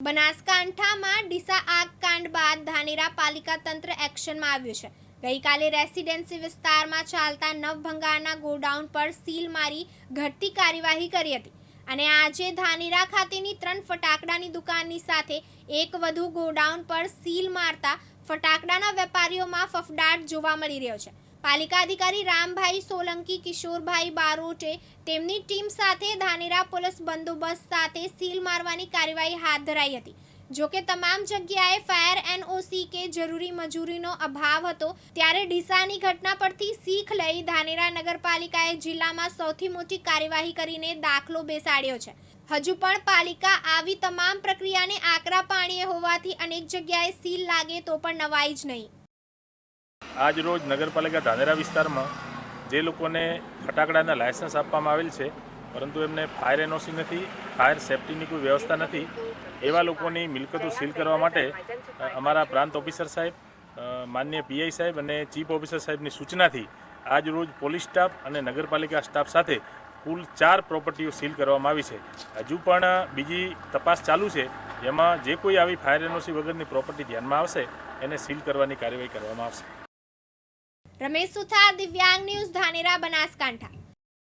બનાસકાંઠામાં ડીસા આગ કાંડ બાદ ધાનેરા પાલિકા તંત્ર એક્શનમાં આવ્યું છે. ગઈકાલે રેસિડેન્સી વિસ્તારમાં ચાલતા નવભંગારના ગોડાઉન પર સીલ મારી ઘટતી કાર્યવાહી કરી હતી. અને આજે ધાનેરા ખાતેની ત્રણ ફટાકડાની દુકાનની સાથે એક વધુ ગોડાઉન પર સીલ મારતા ફટાકડાના વેપારીઓમાં ફફડાટ જોવા મળી રહ્યો છે. પાલિકા અધિકારી રામભાઈ સોલંકી, કિશોરભાઈ બારોટે તેમની ટીમ સાથે ધાનેરા પોલીસ બંદોબસ્ત સાથે સીલ મારવાની કાર્યવાહી હાથ ધરાઈ હતી. જો કે તમામ જગ્યાએ ફાયર એનઓસી કે જરૂરી મજૂરીનો અભાવ હતો, ત્યારે ડીસાની ઘટના પરથી શીખ લઈ ધાનેરા નગરપાલિકાએ જિલ્લામાં સૌથી મોટી કાર્યવાહી કરીને દાખલો બેસાડ્યો છે. હજુ પણ પાલિકા આવી તમામ પ્રક્રિયાને આકરા પાણીએ હોવાથી અનેક જગ્યાએ સીલ લાગે તો પણ નવાઈ જ નહીં. આજ રોજ નગરપાલિકા ધાનેરા વિસ્તારમાં જે લોકોને ફટાકડાના લાયસન્સ આપવામાં આવેલ છે, પરંતુ એમને ફાયર એનઓસી નથી, ફાયર સેફટીની કોઈ વ્યવસ્થા નથી, એવા લોકોની મિલકતો સીલ કરવા માટે અમારા પ્રાંત ઓફિસર સાહેબ માન્ય પીઆઈ સાહેબ અને ચીફ ઓફિસર સાહેબની સૂચનાથી આજ રોજ પોલીસ સ્ટાફ અને નગરપાલિકા સ્ટાફ સાથે કુલ ચાર પ્રોપર્ટીઓ સીલ કરવામાં આવી છે. હજુ પણ બીજી તપાસ ચાલુ છે, જેમાં જે કોઈ આવી ફાયર એનઓસી વગરની પ્રોપર્ટી ધ્યાનમાં આવશે, એને સીલ કરવાની કાર્યવાહી કરવામાં આવશે. રમેશ સુથાર દિવ્યાંગ ન્યૂઝ ધાનેરા બનાસકાંઠા